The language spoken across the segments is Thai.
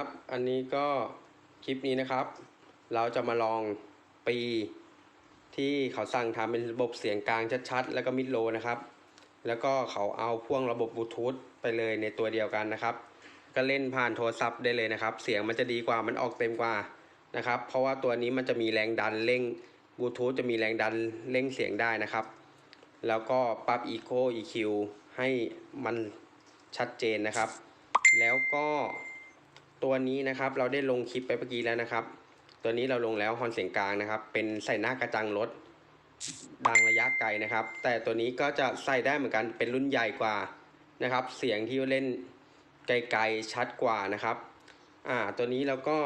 ครับอันนี้ก็คลิปนี้นะครับ เราจะมาลองปีที่เขาสั่งทำเป็นระบบเสียงกลางชัดๆ แล้วก็มิดโลนะครับ แล้วก็เขาเอาพ่วงระบบบลูทูธไปเลยในตัวเดียวกันนะครับ ก็เล่นผ่านโทรศัพท์ได้เลยนะครับ เสียงมันจะดีกว่ามันออกเต็มกว่านะครับ เพราะว่าตัวนี้มันจะมีแรงดันเร่งบลูทูธจะมีแรงดันเร่งเสียงได้นะครับ แล้วก็ปรับ Eco EQ ให้มันชัดเจนนะครับ แล้วก็ ตัวนี้นะครับเราได้ลงคลิปไปเมื่อกี้แล้วนะครับ ตัวนี้เราลงแล้วฮอนเสียงกลางนะครับ เป็นใส่หน้ากระจังรถดังระยะไกลนะครับ แต่ตัวนี้ก็จะใส่ได้เหมือนกันเป็นรุ่นใหญ่กว่านะครับ เสียงที่เล่นไกลๆชัดกว่านะครับอ่าตัวนี้เราก็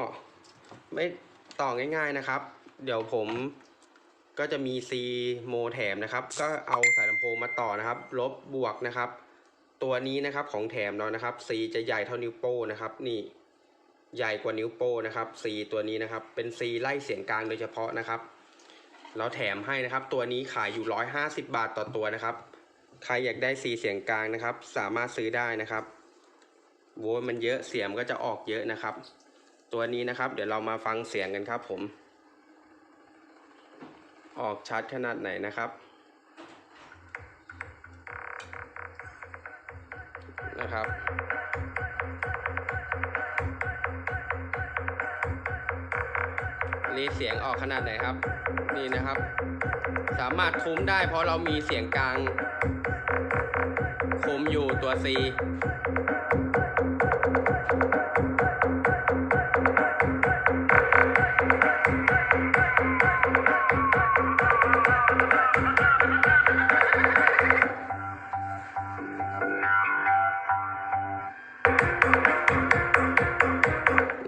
ไม่ต่อง่าย ๆนะครับ เดี๋ยวผมก็จะมี C โมแถมนะครับ ก็เอาสายลำโพงมาต่อนะครับ ลบบวกนะครับ ตัวนี้นะครับของแถมเรานะครับ C จะใหญ่เท่านิ้วโป้นะครับนี่ ใหญ่กว่านิ้วโป้นะครับ C ตัวนี้นะครับ เป็น C ไล่เสียงกลางโดยเฉพาะนะครับ เราแถมให้นะครับ ตัวนี้ขายอยู่ 150 บาทต่อตัวนะครับ ใครอยากได้ C เสียงกลางนะครับ สามารถซื้อได้นะครับโวลต์มันเยอะเสียงก็จะออกเยอะนะครับ ตัวนี้นะครับ เดี๋ยวเรามาฟังเสียงกันครับผม ออกชัดขนาดไหนนะครับนะครับ นี่เสียงออกขนาดไหนครับ นี่นะครับ สามารถคุ้มได้เพราะเรามีเสียงกลาง คุมอยู่ตัว C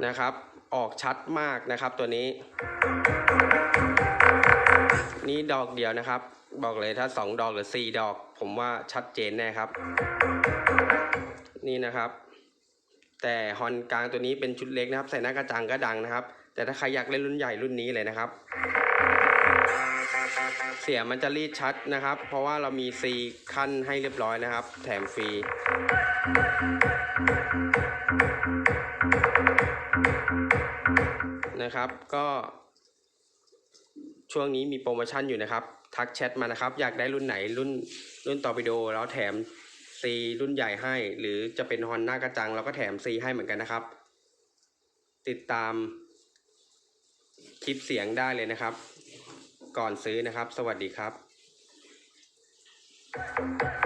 นะครับ ออกชัดมากนะครับตัวนี้ นี่ดอกเดียวนะครับ บอกเลยถ้า 2 ดอกหรือ 4 ดอก ผมว่าชัดเจนแน่ครับ นี่นะครับ แต่ฮอนกลางตัวนี้เป็นชุดเล็กนะครับ ใส่หน้ากระจังก็ดังนะครับ แต่ถ้าใครอยากเล่นรุ่นใหญ่รุ่นนี้เลยนะครับ เสียงมันจะรีดชัดนะครับ เพราะว่าเรามี C ขั้นให้เรียบร้อยนะครับ แถมฟรีนะครับ ก็ช่วงนี้มีโปรโมชั่นอยู่นะครับ ทักแชทมานะครับ อยากได้รุ่นไหนรุ่นรุ่นต่อวิดีโอแล้วแถม C รุ่นใหญ่ให้ หรือจะเป็นฮอนหน้ากระจังเราก็แถม C ให้เหมือนกันนะครับ ติดตามคลิปเสียงได้เลยนะครับ ก่อนซื้อนะครับ สวัสดีครับ